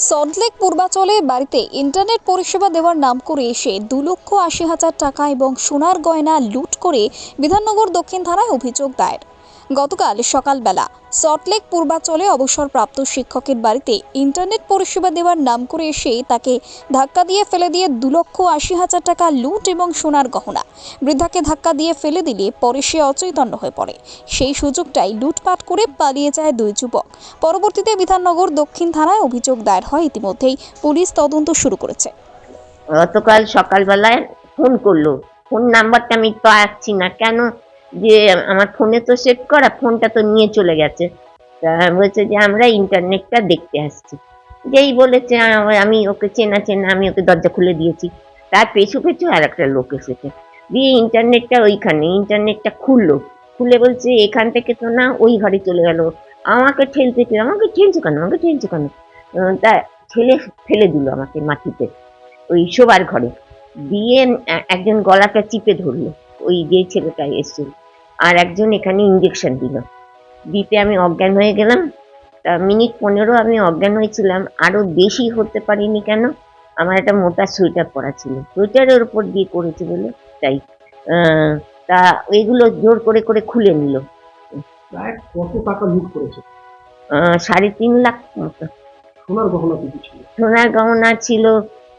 সল্টলেক পূর্বাচলে বাড়িতে ইন্টারনেট পরিষেবা দেওয়ার নাম করে এসে দু লক্ষ আশি হাজার টাকা এবং সোনার গয়না লুট করে বিধাননগর দক্ষিণ থানায় অভিযোগ দায়ের। গতকাল সকালবেলা সল্টলেক পূর্বাচলে অবসরপ্রাপ্ত শিক্ষকের বাড়িতে ইন্টারনেট পরিষেবা দেওয়ার নাম করে এসে তাকে ধাক্কা দিয়ে ফেলে দিয়ে দু লক্ষ আশি হাজার টাকা লুট এবং সোনার গহনা। বৃদ্ধাকে ধাক্কা দিয়ে ফেলে দিলে পরে সে অচৈতন্য হয়ে পড়ে। সেই সুযোগটাই লুটপাট করে পালিয়ে যায় দুই যুবক। পরবর্তীতে বিধাননগর দক্ষিণ থানায় অভিযোগ দায়ের হয়, ইতিমধ্যেই পুলিশ তদন্ত শুরু করেছে। গতকাল সকালবেলায় ফোন করল। ফোন নাম্বারটা আমি পাচ্ছি না। কেন? যে আমার ফোনে তো সেট করা, ফোনটা তো নিয়ে চলে গেছে। তা বলছে যে, আমরা ইন্টারনেটটা দেখতে আসছি। যেই বলেছে আমি ওকে চেনা চেনা, আমি ওকে দরজা খুলে দিয়েছি। তার পেছু পেছু আর একটা লোক এসেছে। দিয়ে ইন্টারনেটটা ওইখানে, ইন্টারনেটটা খুললো। খুলে বলছে, এখান থেকে তো না, ওই ঘরে চলে গেল। আমাকে ঠেলতে ঠেলে, আমাকে ঠেলছো কেন? আমাকে ঠেলছো কেন? তা ঠেলে, ফেলে দিল আমাকে মাটিতে, ওই শোবার ঘরে। দিয়ে একজন গলাটা চিপে ধরলো। ওই যে ছেলেটা এসেছিল। আর একজন এখানে ইঞ্জেকশন দিল। দিতে আমি অজ্ঞান হয়ে গেলাম। তা মিনিট পনেরো আমি অজ্ঞান হয়েছিলাম। আরও বেশি হতে পারিনি কেন? আমার একটা মোটা সোয়েটার পরা ছিল। সোয়েটারের উপর দিয়ে করেছে বলে তাই। তা এগুলো জোর করে করে খুলে নিল। কত টাকা লুট করেছে? সাড়ে তিন লাখ মতো। সোনার গহনা ছিল? সোনার গহনা ছিল।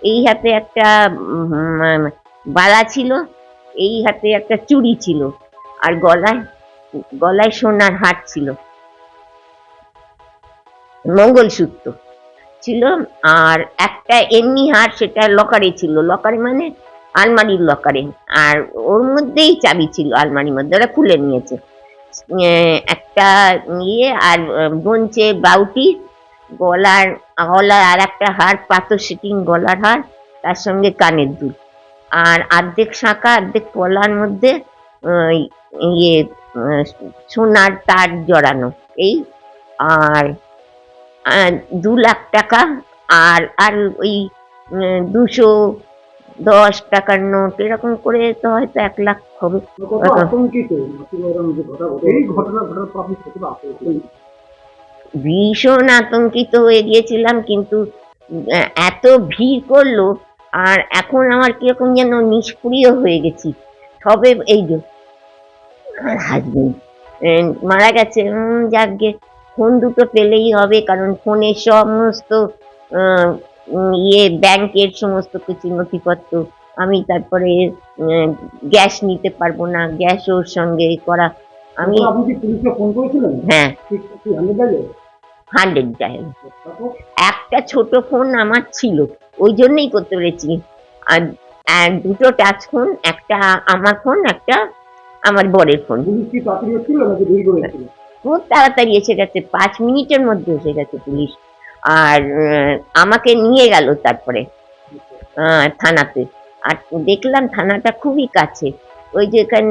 এই হাতে একটা বালা ছিল। এই হাতে একটা চুড়ি ছিল। আর গলায় গলায় সোনার হার ছিল। মঙ্গলসূত্র ছিল, আর একটা এমনি হার সেটা লকারে ছিল। লকারে মানে আলমারির লকারে। আর ওর মধ্যেই চাবি ছিল আলমারির মধ্যে। ওরা খুলে নিয়েছে। একটা ইয়ে আর বঞ্চে বাউটি, গলার গলার আর একটা হার, পাথর সেটিং গলার হার, তার সঙ্গে কানের দুল। আর অর্ধেক শাঁখা, অর্ধেক পলার মধ্যে ইয়ে আহ, সোনার তার জড়ানো। এই আর আহ, দু লাখ টাকা আর আর ওই দুশো দশ টাকার নোট এরকম করে তো হয়তো এক লাখ হবে। ভীষণ আতঙ্কিত হয়ে গিয়েছিলাম কিন্তু এত ভিড় করল আর এখন আমার কীরকম যেন নিষ্ক্রিয় হয়ে গেছি। সবে এই যে হাজবেন্ড মারা গেছে যাকগে। ফোন দুটো পেলেই হবে কারণ ফোনে সমস্ত ইয়ে ব্যাংকের সমস্ত কিছু নথিপত্র আমি তারপরে গ্যাস নিতে পারব না। গ্যাস ওর সঙ্গে করা। আমি হ্যাঁ। হান্ড্রেড ডায়াল একটা ছোট ফোন আমার ছিল। ওই জন্যই করতে পেরেছি। আর দুটো টাচ ফোন একটা আমার ফোন একটা আমার বরের ফোন খুব তাড়াতাড়ি এসে গেছে পাঁচ মিনিটের মধ্যে এসে গেছে পুলিশ। আর আমাকে নিয়ে গেল তারপরে আহ, থানাতে। আর দেখলাম থানাটা খুবই কাছে। ওই যে এখানে